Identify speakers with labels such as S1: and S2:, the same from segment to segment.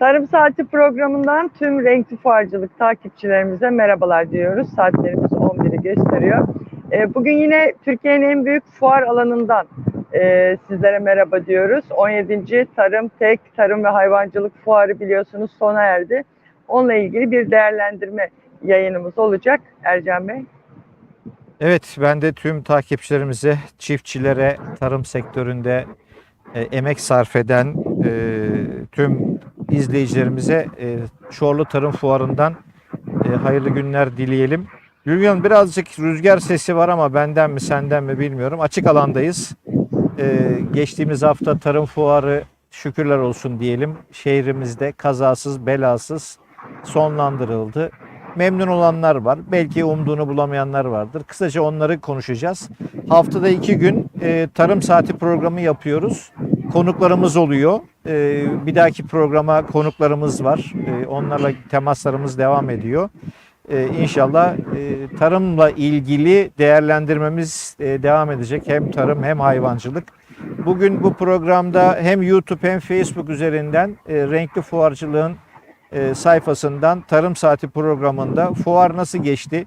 S1: Tarım Saati programından tüm renkli fuarcılık takipçilerimize merhabalar diyoruz. Saatlerimiz 11'i gösteriyor. Ee, Bugün yine Türkiye'nin en büyük fuar alanından e, sizlere merhaba diyoruz. 17. Tarım Tek Tarım ve Hayvancılık Fuarı biliyorsunuz sona erdi. Onunla ilgili bir değerlendirme yayınımız olacak Ercan Bey.
S2: Evet, ben de tüm takipçilerimize, çiftçilere, tarım sektöründe e, emek sarf eden e, tüm izleyicilerimize e, Çorlu Tarım Fuarı'ndan e, hayırlı günler dileyelim. Gülgün birazcık rüzgar sesi var ama benden mi senden mi bilmiyorum. Açık alandayız. E, geçtiğimiz hafta Tarım Fuarı şükürler olsun diyelim. Şehrimizde kazasız belasız sonlandırıldı. Memnun olanlar var. Belki umduğunu bulamayanlar vardır. Kısaca onları konuşacağız. Haftada iki gün e, tarım saati programı yapıyoruz. Konuklarımız oluyor. E, bir dahaki programa konuklarımız var. E, onlarla temaslarımız devam ediyor. E, inşallah e, tarımla ilgili değerlendirmemiz e, devam edecek. Hem tarım hem hayvancılık. Bugün bu programda hem YouTube hem Facebook üzerinden e, renkli fuarcılığın e, sayfasından Tarım Saati programında fuar nasıl geçti?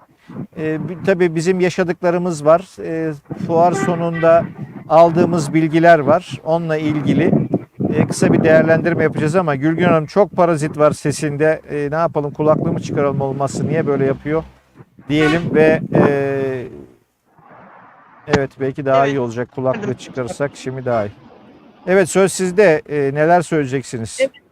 S2: E, bi- tabii bizim yaşadıklarımız var. E, fuar sonunda aldığımız bilgiler var. Onunla ilgili e, kısa bir değerlendirme yapacağız ama Gülgün Hanım çok parazit var sesinde. E, ne yapalım kulaklığımı çıkaralım olmazsa niye böyle yapıyor diyelim ve e, evet belki daha
S1: Evet.
S2: iyi olacak kulaklığı çıkarırsak şimdi daha iyi. Evet söz sizde. E, neler söyleyeceksiniz?
S1: Evet.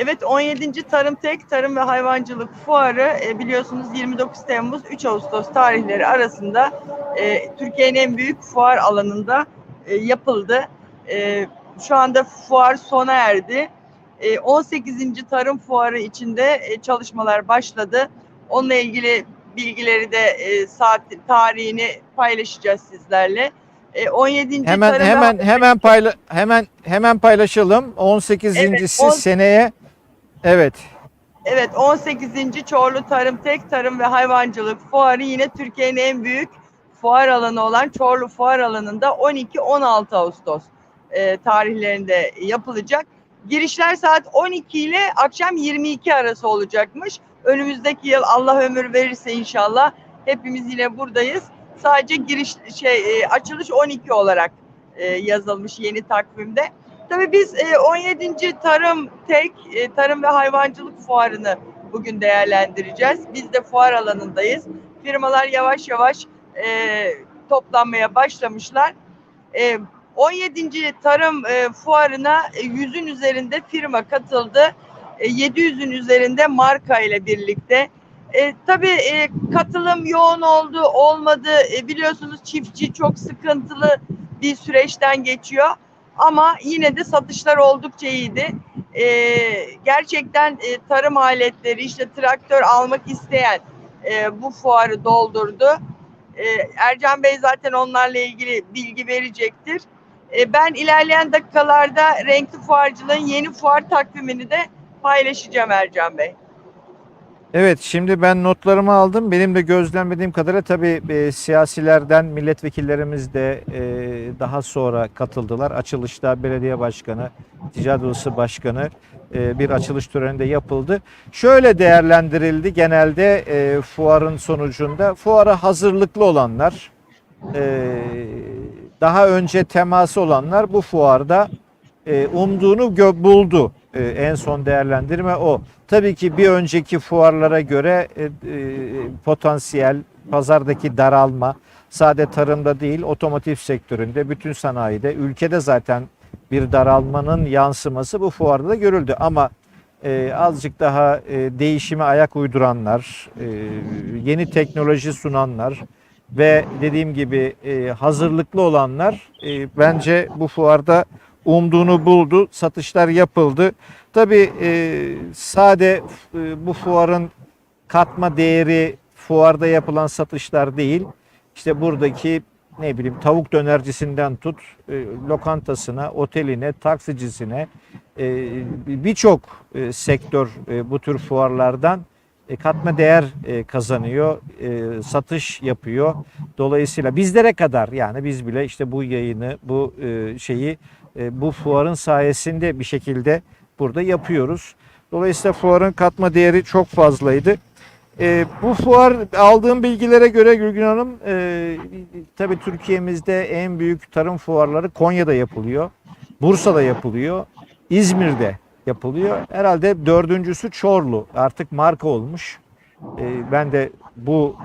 S1: Evet 17. Tarım Tek Tarım ve Hayvancılık Fuarı e, biliyorsunuz 29 Temmuz 3 Ağustos tarihleri arasında e, Türkiye'nin en büyük fuar alanında e, yapıldı. E, şu anda fuar sona erdi. E, 18. Tarım Fuarı içinde e, çalışmalar başladı. Onunla ilgili bilgileri de e, saat tarihini paylaşacağız sizlerle. E, 17.
S2: Hemen
S1: Tarım
S2: hemen hemen payla hemen hemen paylaşalım. 18.si
S1: on-
S2: seneye Evet.
S1: Evet 18. Çorlu Tarım Tek Tarım ve Hayvancılık Fuarı yine Türkiye'nin en büyük fuar alanı olan Çorlu Fuar Alanı'nda 12-16 Ağustos e, tarihlerinde yapılacak. Girişler saat 12 ile akşam 22 arası olacakmış. Önümüzdeki yıl Allah ömür verirse inşallah hepimiz yine buradayız. Sadece giriş şey e, açılış 12 olarak e, yazılmış yeni takvimde. Tabii biz e, 17. Tarım Tek e, Tarım ve Hayvancılık Fuarı'nı bugün değerlendireceğiz. Biz de fuar alanındayız. Firmalar yavaş yavaş e, toplanmaya başlamışlar. E, 17. Tarım e, Fuarı'na e, 100'ün üzerinde firma katıldı. E, 700'ün üzerinde marka ile birlikte. E, tabii e, katılım yoğun oldu, olmadı. E, biliyorsunuz çiftçi çok sıkıntılı bir süreçten geçiyor. Ama yine de satışlar oldukça iyiydi. Ee, gerçekten e, tarım aletleri işte traktör almak isteyen e, bu fuarı doldurdu. Ee, Ercan Bey zaten onlarla ilgili bilgi verecektir. Ee, ben ilerleyen dakikalarda renkli fuarcılığın yeni fuar takvimini de paylaşacağım Ercan Bey.
S2: Evet şimdi ben notlarımı aldım. Benim de gözlemlediğim kadarıyla tabii e, siyasilerden milletvekillerimiz de e, daha sonra katıldılar. Açılışta belediye başkanı, ticaret odası başkanı e, bir açılış töreninde yapıldı. Şöyle değerlendirildi genelde e, fuarın sonucunda. Fuara hazırlıklı olanlar, e, daha önce teması olanlar bu fuarda e, umduğunu buldu. E, en son değerlendirme o. Tabii ki bir önceki fuarlara göre e, e, potansiyel pazardaki daralma sade tarımda değil otomotiv sektöründe bütün sanayide ülkede zaten bir daralmanın yansıması bu fuarda da görüldü ama e, azıcık daha e, değişime ayak uyduranlar, e, yeni teknoloji sunanlar ve dediğim gibi e, hazırlıklı olanlar e, bence bu fuarda umduğunu buldu. Satışlar yapıldı. Tabii e, sade e, bu fuarın katma değeri fuarda yapılan satışlar değil. İşte buradaki ne bileyim tavuk dönercisinden tut e, lokantasına, oteline, taksicisine e, birçok e, sektör e, bu tür fuarlardan e, katma değer e, kazanıyor, e, satış yapıyor. Dolayısıyla bizlere kadar yani biz bile işte bu yayını, bu e, şeyi bu fuarın sayesinde bir şekilde burada yapıyoruz. Dolayısıyla fuarın katma değeri çok fazlaydı. E, bu fuar aldığım bilgilere göre Gülgün Hanım e, tabii Türkiye'mizde en büyük tarım fuarları Konya'da yapılıyor. Bursa'da yapılıyor. İzmir'de yapılıyor. Herhalde dördüncüsü Çorlu. Artık marka olmuş. E, ben de bu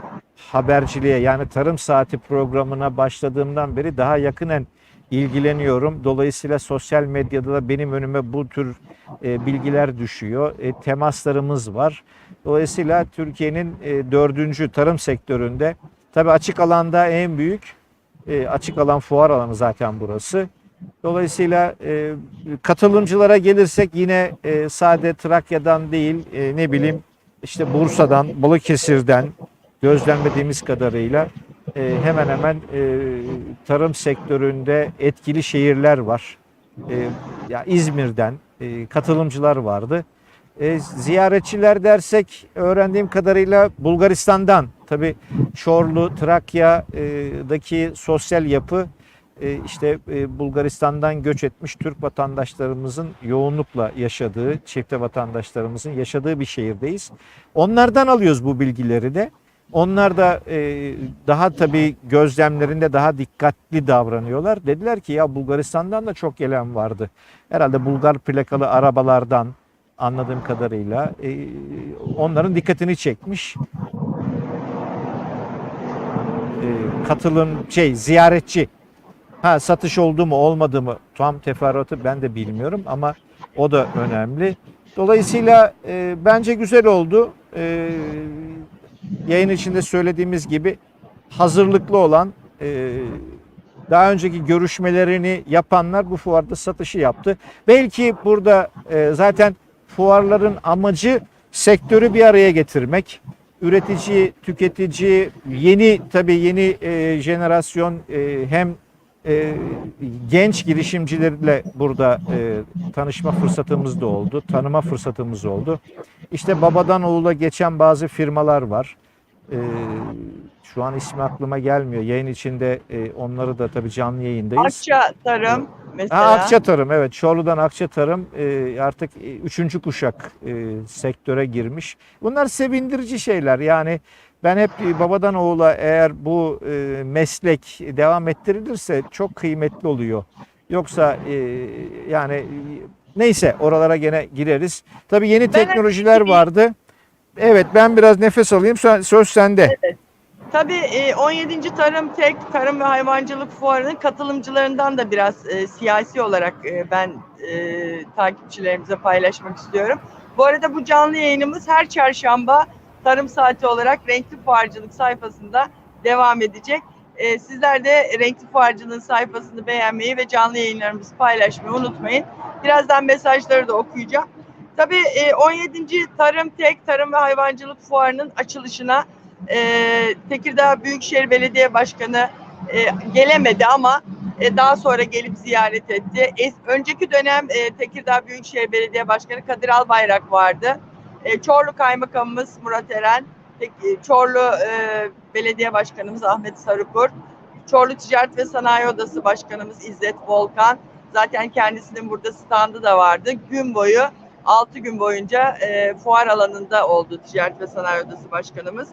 S2: haberciliğe yani tarım saati programına başladığımdan beri daha yakinen ilgileniyorum. Dolayısıyla sosyal medyada da benim önüme bu tür e, bilgiler düşüyor. E, temaslarımız var. Dolayısıyla Türkiye'nin e, dördüncü tarım sektöründe tabi açık alanda en büyük e, açık alan fuar alanı zaten burası. Dolayısıyla e, katılımcılara gelirsek yine e, sade Trakya'dan değil e, ne bileyim işte Bursa'dan, Balıkesir'den gözlemlediğimiz kadarıyla e, hemen hemen e, tarım sektöründe etkili şehirler var. E, ya İzmir'den e, katılımcılar vardı. E, ziyaretçiler dersek öğrendiğim kadarıyla Bulgaristan'dan tabi Çorlu, Trakya'daki sosyal yapı e, işte e, Bulgaristan'dan göç etmiş Türk vatandaşlarımızın yoğunlukla yaşadığı, çifte vatandaşlarımızın yaşadığı bir şehirdeyiz. Onlardan alıyoruz bu bilgileri de. Onlar da e, daha tabii gözlemlerinde daha dikkatli davranıyorlar. Dediler ki ya Bulgaristan'dan da çok gelen vardı. Herhalde Bulgar plakalı arabalardan anladığım kadarıyla e, onların dikkatini çekmiş. E, katılım şey ziyaretçi ha satış oldu mu olmadı mı tam teferruatı ben de bilmiyorum ama o da önemli. Dolayısıyla e, bence güzel oldu. E, yayın içinde söylediğimiz gibi hazırlıklı olan e, daha önceki görüşmelerini yapanlar bu fuarda satışı yaptı. Belki burada e, zaten fuarların amacı sektörü bir araya getirmek. Üretici, tüketici, yeni tabii yeni e, jenerasyon e, hem e, genç girişimcilerle burada e, tanışma fırsatımız da oldu, tanıma fırsatımız oldu. İşte babadan oğula geçen bazı firmalar var. E, şu an ismi aklıma gelmiyor. Yayın içinde e, onları da tabii canlı yayındayız.
S1: Akça Tarım mesela.
S2: Ha, Akça Tarım evet Çorlu'dan Akça Tarım e, artık e, üçüncü kuşak e, sektöre girmiş. Bunlar sevindirici şeyler yani ben hep e, babadan oğula eğer bu e, meslek devam ettirilirse çok kıymetli oluyor. Yoksa e, yani e, neyse oralara gene gireriz. Tabii yeni
S1: Ben
S2: teknolojiler vardı. Evet ben biraz nefes alayım Sö- söz sende.
S1: Tabii e, 17. Tarım Tek Tarım ve Hayvancılık Fuarı'nın katılımcılarından da biraz e, siyasi olarak e, ben e, takipçilerimize paylaşmak istiyorum. Bu arada bu canlı yayınımız her çarşamba Tarım Saati olarak Renkli Fuarcılık sayfasında devam edecek. E, sizler de Renkli Fuarcılığın sayfasını beğenmeyi ve canlı yayınlarımızı paylaşmayı unutmayın. Birazdan mesajları da okuyacağım. Tabii e, 17. Tarım Tek Tarım ve Hayvancılık Fuarı'nın açılışına e, Tekirdağ Büyükşehir Belediye Başkanı e, gelemedi ama e, daha sonra gelip ziyaret etti. Es, önceki dönem e, Tekirdağ Büyükşehir Belediye Başkanı Kadir Albayrak vardı. E, Çorlu Kaymakamımız Murat Eren, peki, Çorlu e, Belediye Başkanımız Ahmet Sarıkurt, Çorlu Ticaret ve Sanayi Odası Başkanımız İzzet Volkan. Zaten kendisinin burada standı da vardı. Gün boyu 6 gün boyunca e, fuar alanında oldu Ticaret ve Sanayi Odası Başkanımız.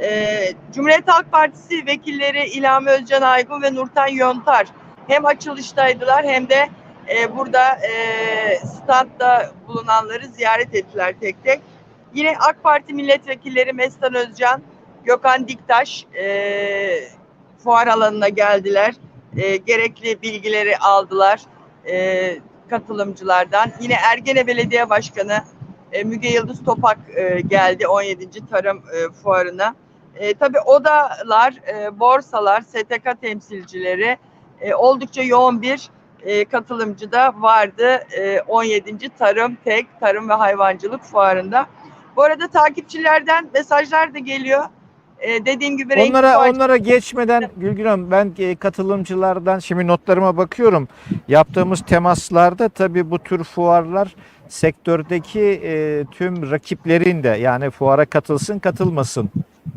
S1: E, Cumhuriyet Halk Partisi vekilleri İlhami Özcan Aygun ve Nurten Yontar hem açılıştaydılar hem de e, burada e, standda bulunanları ziyaret ettiler tek tek. Yine AK Parti milletvekilleri Mestan Özcan, Gökhan Diktaş e, fuar alanına geldiler. E, gerekli bilgileri aldılar e, katılımcılardan. Yine Ergene Belediye Başkanı e, Müge Yıldız Topak e, geldi 17. Tarım e, Fuarı'na. E, tabii odalar, e, borsalar, STK temsilcileri e, oldukça yoğun bir e, katılımcı da vardı e, 17. Tarım Tek Tarım ve Hayvancılık Fuarı'nda. Bu arada takipçilerden mesajlar da geliyor. E, dediğim gibi
S2: Onlara
S1: fuar-
S2: onlara geçmeden Gülgün Hanım ben e, katılımcılardan şimdi notlarıma bakıyorum. Yaptığımız temaslarda tabii bu tür fuarlar sektördeki e, tüm rakiplerin de yani fuara katılsın katılmasın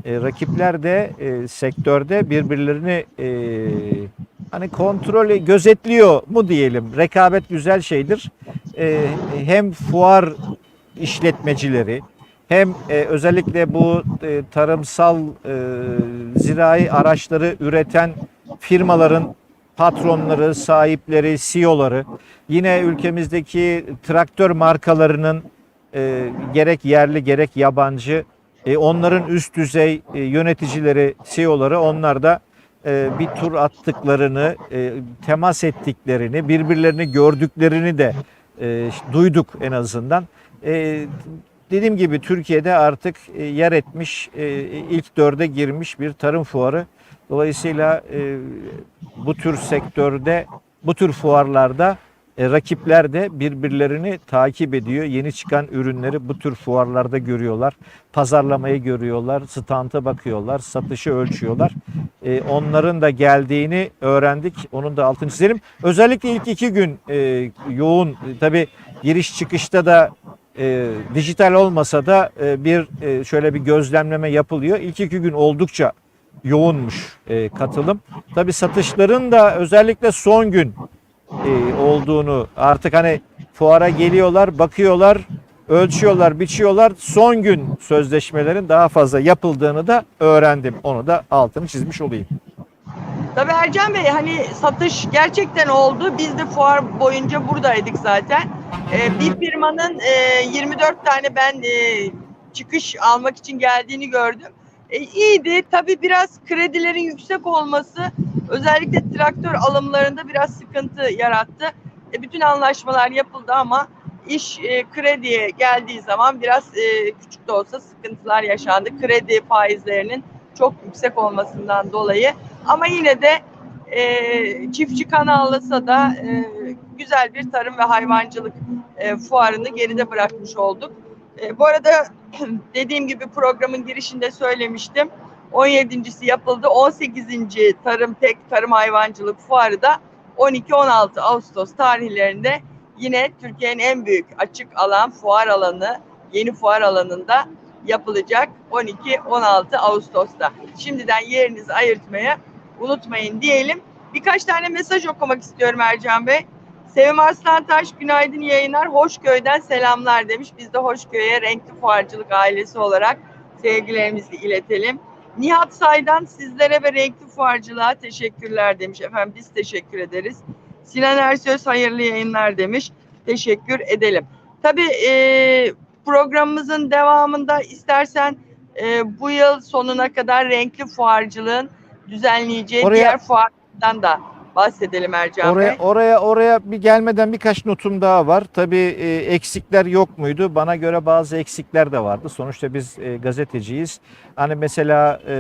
S2: e, rakipler de e, sektörde birbirlerini e, hani kontrolü gözetliyor mu diyelim. Rekabet güzel şeydir. E, hem fuar işletmecileri hem e, özellikle bu e, tarımsal e, zirai araçları üreten firmaların patronları, sahipleri, CEO'ları, yine ülkemizdeki traktör markalarının e, gerek yerli gerek yabancı e, onların üst düzey e, yöneticileri, CEO'ları onlar da e, bir tur attıklarını, e, temas ettiklerini, birbirlerini gördüklerini de e, duyduk en azından. E, dediğim gibi Türkiye'de artık e, yer etmiş, e, ilk dörde girmiş bir tarım fuarı. Dolayısıyla e, bu tür sektörde, bu tür fuarlarda e, rakipler de birbirlerini takip ediyor. Yeni çıkan ürünleri bu tür fuarlarda görüyorlar. Pazarlamayı görüyorlar, stanta bakıyorlar, satışı ölçüyorlar. E, onların da geldiğini öğrendik. Onun da altını çizelim. Özellikle ilk iki gün e, yoğun, e, tabii giriş çıkışta da e, dijital olmasa da e, bir e, şöyle bir gözlemleme yapılıyor. İlk iki gün oldukça yoğunmuş e, katılım. Tabii satışların da özellikle son gün e, olduğunu artık hani fuara geliyorlar, bakıyorlar, ölçüyorlar, biçiyorlar. Son gün sözleşmelerin daha fazla yapıldığını da öğrendim. Onu da altını çizmiş olayım.
S1: Tabii Ercan Bey hani satış gerçekten oldu. Biz de fuar boyunca buradaydık zaten. Ee, bir firmanın e, 24 tane ben e, çıkış almak için geldiğini gördüm. E, iyiydi. Tabii biraz kredilerin yüksek olması özellikle traktör alımlarında biraz sıkıntı yarattı. E, bütün anlaşmalar yapıldı ama iş e, krediye geldiği zaman biraz e, küçük de olsa sıkıntılar yaşandı. Kredi faizlerinin çok yüksek olmasından dolayı. Ama yine de e, çiftçi kanallasa da e, güzel bir tarım ve hayvancılık e, fuarını geride bırakmış olduk. E, bu arada dediğim gibi programın girişinde söylemiştim. 17.si yapıldı. 18. Tarım Tek Tarım Hayvancılık Fuarı da 12-16 Ağustos tarihlerinde yine Türkiye'nin en büyük açık alan fuar alanı, yeni fuar alanında yapılacak 12-16 Ağustos'ta. Şimdiden yerinizi ayırtmaya unutmayın diyelim. Birkaç tane mesaj okumak istiyorum Ercan Bey. Sevim Arslantaş günaydın yayınlar. Hoşköy'den selamlar demiş. Biz de Hoşköy'e renkli fuarcılık ailesi olarak sevgilerimizi iletelim. Nihat Say'dan sizlere ve renkli fuarcılığa teşekkürler demiş. Efendim biz teşekkür ederiz. Sinan Ersöz hayırlı yayınlar demiş. Teşekkür edelim. Tabii e, programımızın devamında istersen e, bu yıl sonuna kadar renkli fuarcılığın düzenleyeceği
S2: Oraya-
S1: diğer fuarlardan da bahsedelim Ercan
S2: Oraya
S1: Bey.
S2: oraya oraya bir gelmeden birkaç notum daha var. Tabii e, eksikler yok muydu? Bana göre bazı eksikler de vardı. Sonuçta biz e, gazeteciyiz. Hani mesela e,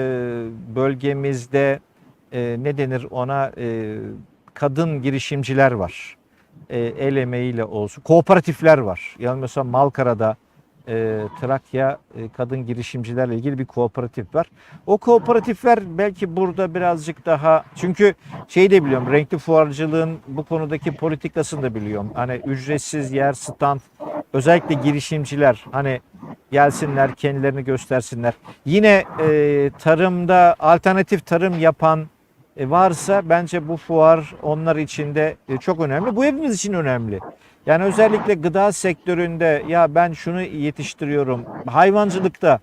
S2: bölgemizde e, ne denir ona e, kadın girişimciler var. E, el emeğiyle olsun. Kooperatifler var. Yani mesela Malkara'da e, Trakya e, kadın girişimcilerle ilgili bir kooperatif var. O kooperatifler belki burada birazcık daha çünkü şeyi de biliyorum renkli fuarcılığın bu konudaki politikasını da biliyorum. Hani ücretsiz yer, stand özellikle girişimciler hani gelsinler kendilerini göstersinler. Yine e, tarımda alternatif tarım yapan e, varsa bence bu fuar onlar için de e, çok önemli. Bu hepimiz için önemli. Yani özellikle gıda sektöründe ya ben şunu yetiştiriyorum. Hayvancılıkta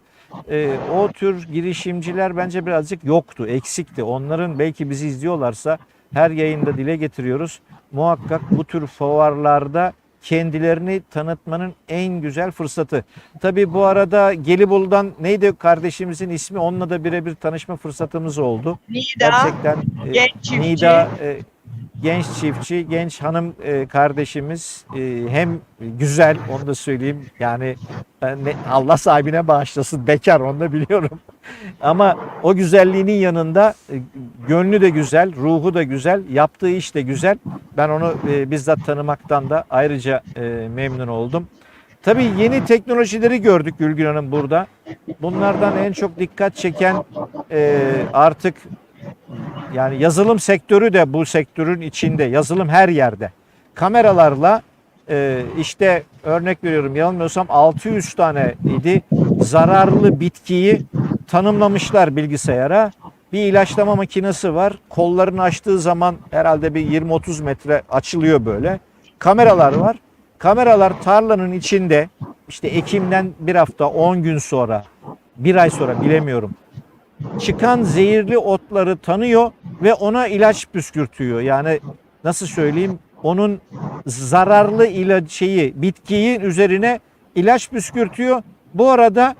S2: e, o tür girişimciler bence birazcık yoktu, eksikti. Onların belki bizi izliyorlarsa her yayında dile getiriyoruz. Muhakkak bu tür fuarlarda kendilerini tanıtmanın en güzel fırsatı. Tabii bu arada Gelibolu'dan neydi kardeşimizin ismi? Onunla da birebir tanışma fırsatımız oldu.
S1: Nida,
S2: Gerçekten e,
S1: genç çiftçi.
S2: Nida e, genç çiftçi, genç hanım e, kardeşimiz e, hem güzel onu da söyleyeyim. Yani ne- Allah sahibine bağışlasın bekar onu da biliyorum. Ama o güzelliğinin yanında e, gönlü de güzel, ruhu da güzel, yaptığı iş de güzel. Ben onu e, bizzat tanımaktan da ayrıca e, memnun oldum. Tabii yeni teknolojileri gördük Gülgün Hanım burada. Bunlardan en çok dikkat çeken e, artık yani yazılım sektörü de bu sektörün içinde. Yazılım her yerde. Kameralarla e, işte örnek veriyorum yanılmıyorsam 600 tane idi zararlı bitkiyi tanımlamışlar bilgisayara. Bir ilaçlama makinesi var. Kollarını açtığı zaman herhalde bir 20-30 metre açılıyor böyle. Kameralar var. Kameralar tarlanın içinde işte Ekim'den bir hafta 10 gün sonra bir ay sonra bilemiyorum çıkan zehirli otları tanıyor ve ona ilaç püskürtüyor. Yani nasıl söyleyeyim onun zararlı ilaç şeyi bitkiyi üzerine ilaç püskürtüyor. Bu arada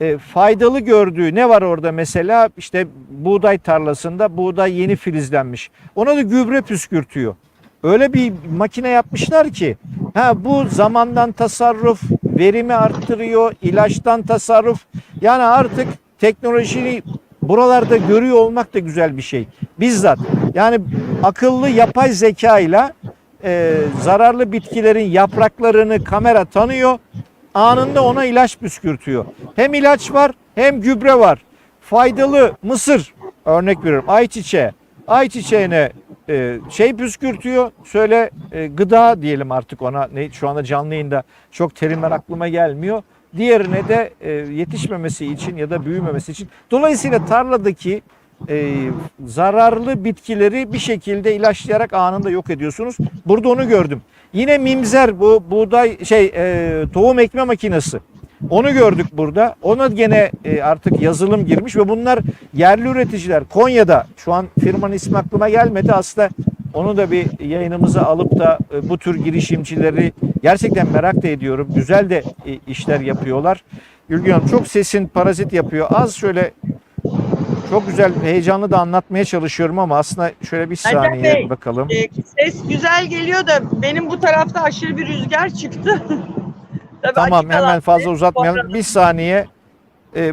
S2: e, faydalı gördüğü ne var orada mesela işte buğday tarlasında buğday yeni filizlenmiş. Ona da gübre püskürtüyor. Öyle bir makine yapmışlar ki ha bu zamandan tasarruf, verimi arttırıyor, ilaçtan tasarruf. Yani artık teknolojiyi buralarda görüyor olmak da güzel bir şey. Bizzat yani akıllı yapay zeka ile e, zararlı bitkilerin yapraklarını kamera tanıyor. Anında ona ilaç püskürtüyor. Hem ilaç var hem gübre var. Faydalı mısır örnek veriyorum ayçiçeği. Ayçiçeğine e, şey püskürtüyor. Söyle e, gıda diyelim artık ona. Ne, şu anda canlı yayında çok terimler aklıma gelmiyor. Diğerine de e, yetişmemesi için ya da büyümemesi için. Dolayısıyla tarladaki e, zararlı bitkileri bir şekilde ilaçlayarak anında yok ediyorsunuz. Burada onu gördüm. Yine mimzer bu buğday şey e, tohum ekme makinesi. Onu gördük burada. Ona gene e, artık yazılım girmiş ve bunlar yerli üreticiler. Konya'da şu an firmanın ismi aklıma gelmedi. Aslında onu da bir yayınımıza alıp da e, bu tür girişimcileri gerçekten merak da ediyorum. Güzel de e, işler yapıyorlar. Gülgün Hanım çok sesin parazit yapıyor. Az şöyle çok güzel, heyecanlı da anlatmaya çalışıyorum ama aslında şöyle bir saniye
S1: Bey,
S2: bakalım.
S1: E, ses güzel geliyor da benim bu tarafta aşırı bir rüzgar çıktı. Tabii
S2: Tamam hemen fazla uzatmayalım. Bir saniye. Ee,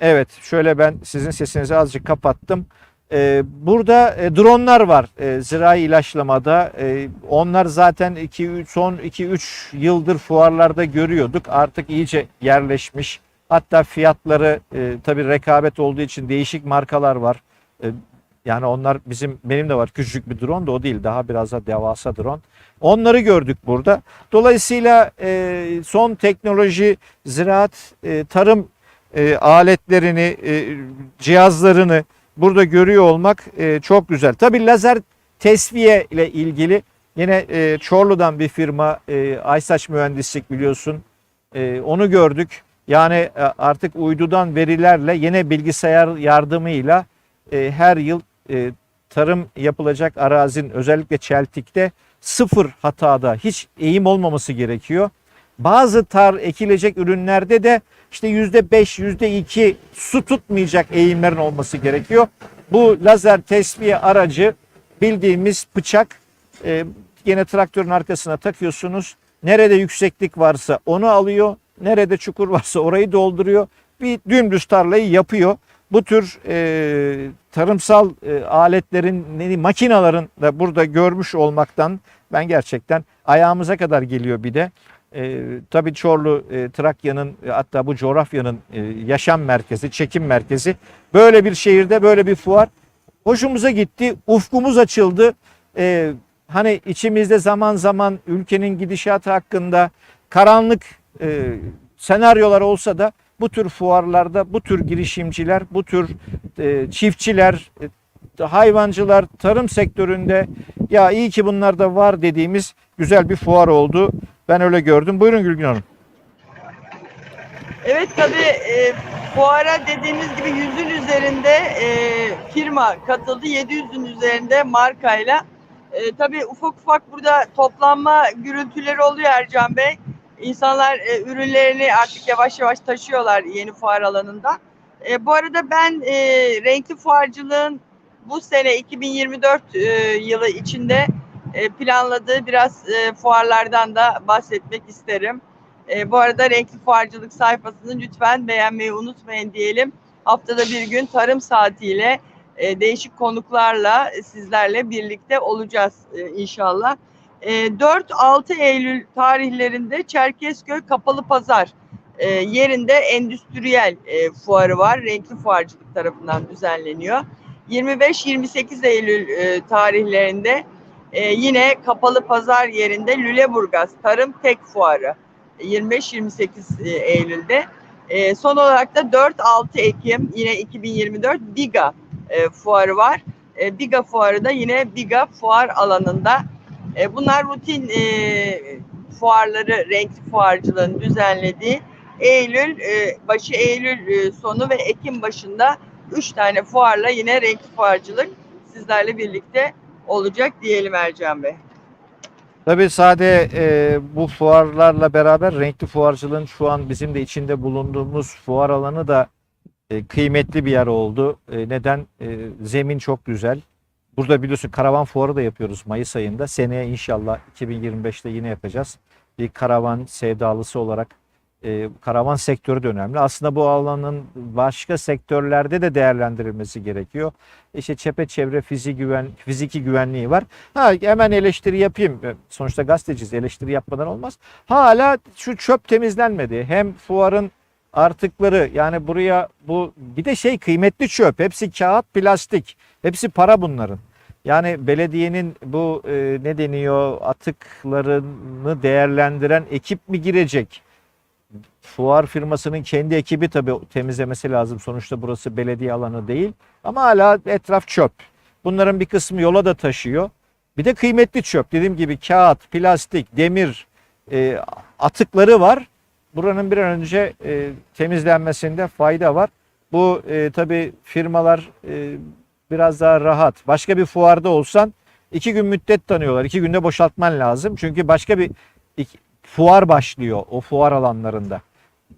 S2: evet şöyle ben sizin sesinizi azıcık kapattım. Ee, burada e, dronlar var e, zirai ilaçlamada. E, onlar zaten iki, son 2-3 yıldır fuarlarda görüyorduk. Artık iyice yerleşmiş. Hatta fiyatları e, tabii rekabet olduğu için değişik markalar var. E, yani onlar bizim benim de var küçük bir drone da o değil. Daha biraz da devasa drone. Onları gördük burada. Dolayısıyla son teknoloji, ziraat, tarım aletlerini, cihazlarını burada görüyor olmak e, çok güzel. Tabii lazer tesviye ile ilgili yine e, Çorlu'dan bir firma e, Aysaç Mühendislik biliyorsun. E, onu gördük. Yani e, artık uydudan verilerle yine bilgisayar yardımıyla e, her yıl e, tarım yapılacak arazinin özellikle çeltikte sıfır hatada hiç eğim olmaması gerekiyor. Bazı tar ekilecek ürünlerde de işte yüzde beş, yüzde iki su tutmayacak eğimlerin olması gerekiyor. Bu lazer tesviye aracı bildiğimiz bıçak e, yine traktörün arkasına takıyorsunuz. Nerede yükseklik varsa onu alıyor. Nerede çukur varsa orayı dolduruyor. Bir dümdüz tarlayı yapıyor. Bu tür e, tarımsal e, aletlerin, makinaların da burada görmüş olmaktan ben gerçekten ayağımıza kadar geliyor bir de. E, tabii Çorlu, e, Trakya'nın e, hatta bu coğrafyanın e, yaşam merkezi, çekim merkezi. Böyle bir şehirde böyle bir fuar hoşumuza gitti. Ufkumuz açıldı. E, hani içimizde zaman zaman ülkenin gidişatı hakkında karanlık e, senaryolar olsa da bu tür fuarlarda bu tür girişimciler, bu tür e, çiftçiler, e, hayvancılar, tarım sektöründe ya iyi ki bunlar da var dediğimiz güzel bir fuar oldu. Ben öyle gördüm. Buyurun Gülgün Hanım.
S1: Evet tabii e, fuara dediğiniz gibi yüzün üzerinde e, firma katıldı. 700'ün üzerinde markayla. E, tabii ufak ufak burada toplanma gürültüleri oluyor Ercan Bey. İnsanlar e, ürünlerini artık yavaş yavaş taşıyorlar yeni fuar alanında. E, bu arada ben e, renkli fuarcılığın bu sene 2024 e, yılı içinde e, planladığı biraz e, fuarlardan da bahsetmek isterim. E, bu arada Renkli Fuarcılık sayfasını lütfen beğenmeyi unutmayın diyelim. Haftada bir gün tarım saatiyle e, değişik konuklarla sizlerle birlikte olacağız inşallah. E, 4-6 Eylül tarihlerinde Çerkezköy Kapalı Pazar yerinde endüstriyel fuarı var. Renkli Fuarcılık tarafından düzenleniyor. 25-28 Eylül tarihlerinde e, yine Kapalı Pazar yerinde Lüleburgaz Tarım Tek Fuarı 25-28 Eylül'de. E, son olarak da 4-6 Ekim yine 2024 Biga e, fuarı var. E, Biga fuarı da yine Biga fuar alanında. E, bunlar rutin e, fuarları, renkli fuarcılığın düzenlediği Eylül e, başı Eylül e, sonu ve Ekim başında 3 tane fuarla yine renkli fuarcılık sizlerle birlikte olacak diyelim Ercan Bey.
S2: Tabii sade e, bu fuarlarla beraber renkli fuarcılığın şu an bizim de içinde bulunduğumuz fuar alanı da e, kıymetli bir yer oldu. E, neden? E, zemin çok güzel. Burada biliyorsun karavan fuarı da yapıyoruz Mayıs ayında. Seneye inşallah 2025'te yine yapacağız. Bir karavan sevdalısı olarak e, karavan sektörü de önemli. Aslında bu alanın başka sektörlerde de değerlendirilmesi gerekiyor. İşte çepeçevre fizik güven, fiziki güvenliği var. Ha hemen eleştiri yapayım. E, Sonuçta gazeteciyiz. Eleştiri yapmadan olmaz. Hala şu çöp temizlenmedi. Hem fuarın artıkları yani buraya bu bir de şey kıymetli çöp. Hepsi kağıt, plastik. Hepsi para bunların. Yani belediyenin bu e, ne deniyor atıklarını değerlendiren ekip mi girecek? Fuar firmasının kendi ekibi tabii temizlemesi lazım. Sonuçta burası belediye alanı değil. Ama hala etraf çöp. Bunların bir kısmı yola da taşıyor. Bir de kıymetli çöp. Dediğim gibi kağıt, plastik, demir e, atıkları var. Buranın bir an önce e, temizlenmesinde fayda var. Bu e, tabii firmalar e, biraz daha rahat. Başka bir fuarda olsan iki gün müddet tanıyorlar. İki günde boşaltman lazım. Çünkü başka bir iki- fuar başlıyor o fuar alanlarında.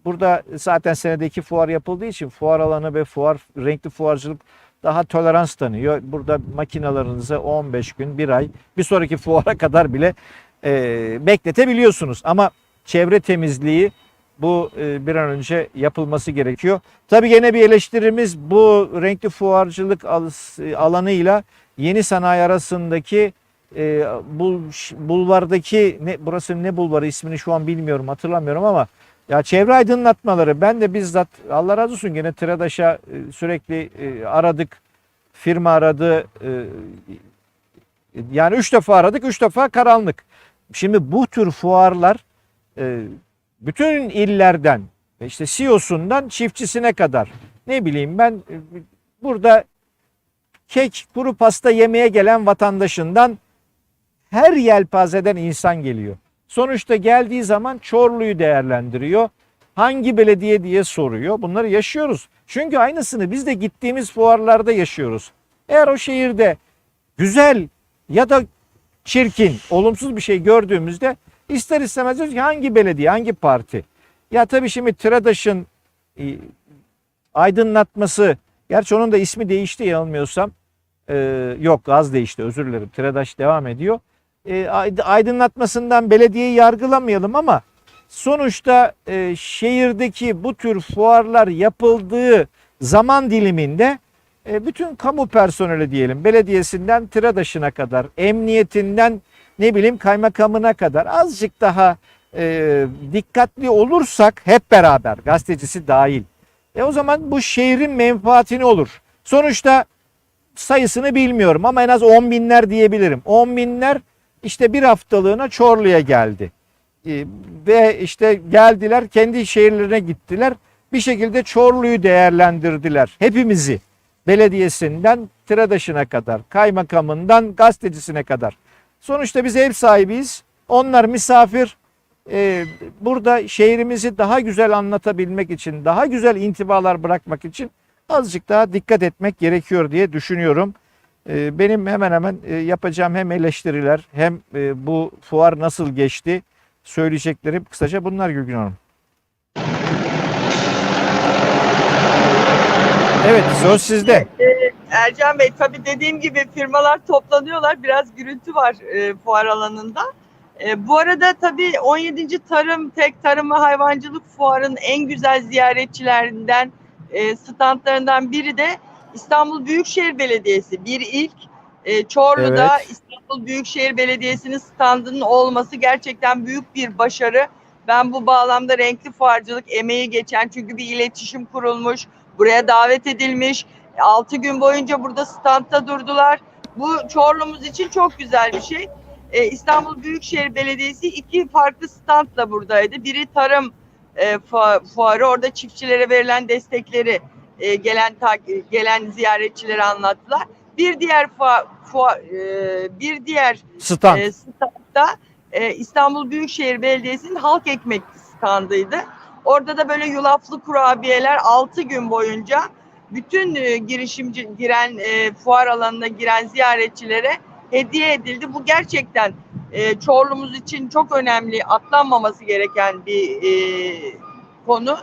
S2: Burada zaten senede iki fuar yapıldığı için fuar alanı ve fuar renkli fuarcılık daha tolerans tanıyor. Burada makinalarınızı 15 gün, bir ay, bir sonraki fuara kadar bile e, bekletebiliyorsunuz. Ama çevre temizliği bu e, bir an önce yapılması gerekiyor. Tabii gene bir eleştirimiz bu renkli fuarcılık al- alanıyla yeni sanayi arasındaki e, bul, bulvardaki ne burası ne bulvarı ismini şu an bilmiyorum hatırlamıyorum ama ya çevre aydınlatmaları ben de bizzat Allah razı olsun gene TİRADAŞ'a e, sürekli e, aradık. Firma aradı. e, yani üç defa aradık, üç defa karanlık. Şimdi bu tür fuarlar bütün illerden işte CEO'sundan çiftçisine kadar ne bileyim ben burada kek, kuru pasta yemeye gelen vatandaşından her yelpazeden insan geliyor. Sonuçta geldiği zaman Çorlu'yu değerlendiriyor. Hangi belediye diye soruyor. Bunları yaşıyoruz. Çünkü aynısını biz de gittiğimiz fuarlarda yaşıyoruz. Eğer o şehirde güzel ya da çirkin, olumsuz bir şey gördüğümüzde ister istemez diyoruz ki hangi belediye, hangi parti? Ya tabii şimdi TİRADAŞ'ın e, aydınlatması, gerçi onun da ismi değişti yanılmıyorsam. Ee, yok gaz değişti özür dilerim. TİRADAŞ devam ediyor. Ayd- aydınlatmasından belediyeyi yargılamayalım ama sonuçta e, şehirdeki bu tür fuarlar yapıldığı zaman diliminde e, bütün kamu personeli diyelim belediyesinden TİRADAŞ'ına kadar emniyetinden ne bileyim kaymakamına kadar azıcık daha e, dikkatli olursak hep beraber gazetecisi dahil e o zaman bu şehrin menfaatini olur. Sonuçta sayısını bilmiyorum ama en az 10 binler diyebilirim. 10 binler işte bir haftalığına Çorlu'ya geldi. E, ve işte geldiler kendi şehirlerine gittiler. Bir şekilde Çorlu'yu değerlendirdiler. Hepimizi belediyesinden TİRADAŞ'ına kadar, kaymakamından gazetecisine kadar. Sonuçta biz ev sahibiyiz. Onlar misafir. Ee, burada şehrimizi daha güzel anlatabilmek için, daha güzel intibalar bırakmak için azıcık daha dikkat etmek gerekiyor diye düşünüyorum. Ee, benim hemen hemen e, yapacağım hem eleştiriler hem e, bu fuar nasıl geçti söyleyeceklerim kısaca bunlar Gülgün Hanım. Evet söz sizde.
S1: Ee, Ercan Bey tabii dediğim gibi firmalar toplanıyorlar. Biraz gürültü var e, fuar alanında. E, bu arada tabii 17. Tarım, Tek Tarım ve Hayvancılık Fuarı'nın en güzel ziyaretçilerinden, e, standlarından biri de İstanbul Büyükşehir Belediyesi. Bir ilk e, Çorlu'da
S2: Evet.
S1: İstanbul Büyükşehir Belediyesi'nin standının olması gerçekten büyük bir başarı. Ben bu bağlamda renkli fuarcılık emeği geçen çünkü bir iletişim kurulmuş, buraya davet edilmiş. 6 gün boyunca burada standta durdular. Bu Çorlu'muz için çok güzel bir şey. Ee, İstanbul Büyükşehir Belediyesi iki farklı standla buradaydı. Biri tarım e, fu- fuarı. Orada çiftçilere verilen destekleri e, gelen tak- gelen ziyaretçilere anlattılar. Bir diğer fua- fua- e, bir diğer
S2: Stand.
S1: e, standta e, İstanbul Büyükşehir Belediyesi'nin halk ekmek standıydı. Orada da böyle yulaflı kurabiyeler 6 gün boyunca bütün e, girişimci giren e, fuar alanına giren ziyaretçilere hediye edildi. Bu gerçekten e, Çorlu'muz için çok önemli, atlanmaması gereken bir e, konu.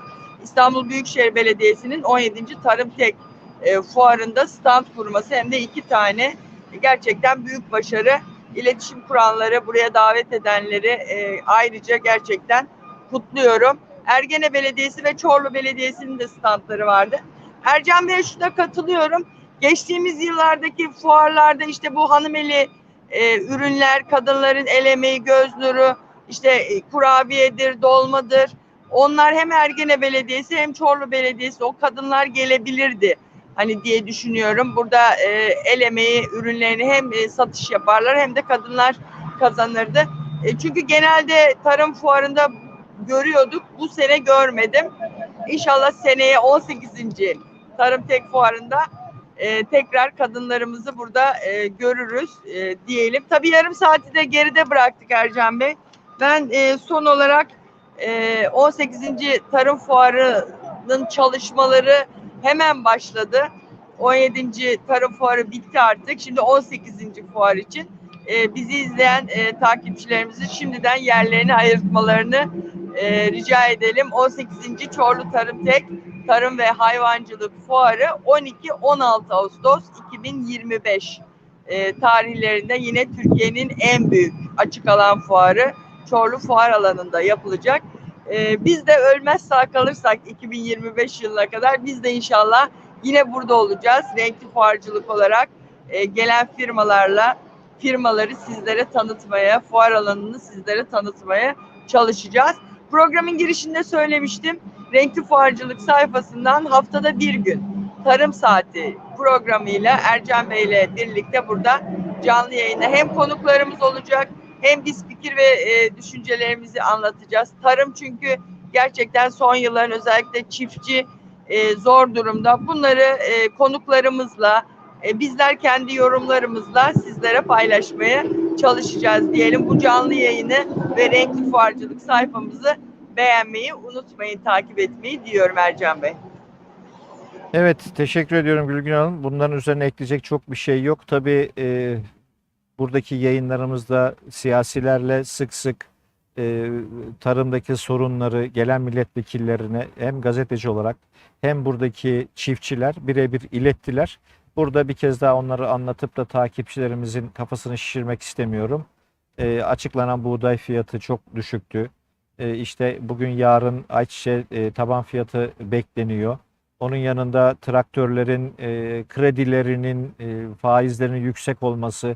S1: İstanbul Büyükşehir Belediyesi'nin 17. Tarım Tek e, fuarında stand kurması hem de iki tane gerçekten büyük başarı. İletişim kuranları, buraya davet edenleri e, ayrıca gerçekten kutluyorum. Ergene Belediyesi ve Çorlu Belediyesi'nin de standları vardı. Ercan Bey'e şuna katılıyorum. Geçtiğimiz yıllardaki fuarlarda işte bu hanımeli e, ürünler, kadınların el emeği, göz işte e, kurabiyedir, dolmadır. Onlar hem Ergene Belediyesi hem Çorlu Belediyesi o kadınlar gelebilirdi. Hani diye düşünüyorum. Burada e, el emeği ürünlerini hem e, satış yaparlar hem de kadınlar kazanırdı. E, çünkü genelde tarım fuarında görüyorduk. Bu sene görmedim. İnşallah seneye 18. Tarım Tek Fuarı'nda e, tekrar kadınlarımızı burada e, görürüz e, diyelim. Tabii yarım saati de geride bıraktık Ercan Bey. Ben e, son olarak e, 18. Tarım Fuarı'nın çalışmaları hemen başladı. 17. Tarım Fuarı bitti artık. Şimdi 18. fuar için e, bizi izleyen e, takipçilerimizin şimdiden yerlerini ayırtmalarını e, rica edelim. 18. Çorlu Tarım Tek Tarım ve Hayvancılık Fuarı 12-16 Ağustos 2025 e, tarihlerinde yine Türkiye'nin en büyük açık alan fuarı Çorlu Fuar Alanı'nda yapılacak. E, biz de ölmez sağ kalırsak 2025 yılına kadar biz de inşallah yine burada olacağız. Renkli fuarcılık olarak e, gelen firmalarla firmaları sizlere tanıtmaya, fuar alanını sizlere tanıtmaya çalışacağız. Programın girişinde söylemiştim. Renkli Fuarcılık sayfasından haftada bir gün Tarım Saati programıyla Ercan Bey ile birlikte burada canlı yayında hem konuklarımız olacak hem biz fikir ve e, düşüncelerimizi anlatacağız. Tarım çünkü gerçekten son yılların özellikle çiftçi e, zor durumda. Bunları e, konuklarımızla, e, bizler kendi yorumlarımızla sizlere paylaşmaya çalışacağız diyelim. Bu canlı yayını ve Renkli Fuarcılık sayfamızı beğenmeyi unutmayın, takip etmeyi diyorum Ercan Bey.
S2: Evet, teşekkür ediyorum Gülgün Hanım. Bunların üzerine ekleyecek çok bir şey yok. Tabii e, buradaki yayınlarımızda siyasilerle sık sık e, tarımdaki sorunları gelen milletvekillerine hem gazeteci olarak hem buradaki çiftçiler birebir ilettiler. Burada bir kez daha onları anlatıp da takipçilerimizin kafasını şişirmek istemiyorum. E, açıklanan buğday fiyatı çok düşüktü. E, işte bugün yarın ayçiçeği e, taban fiyatı bekleniyor. Onun yanında traktörlerin e, kredilerinin e, faizlerinin yüksek olması,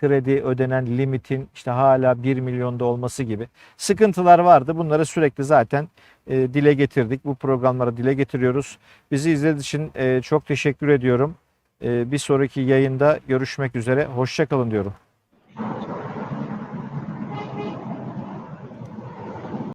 S2: kredi ödenen limitin işte hala 1 milyonda olması gibi sıkıntılar vardı. Bunları sürekli zaten e, dile getirdik. Bu programlara dile getiriyoruz. Bizi izlediğiniz için e, çok teşekkür ediyorum. E, bir sonraki yayında görüşmek üzere. Hoşçakalın diyorum.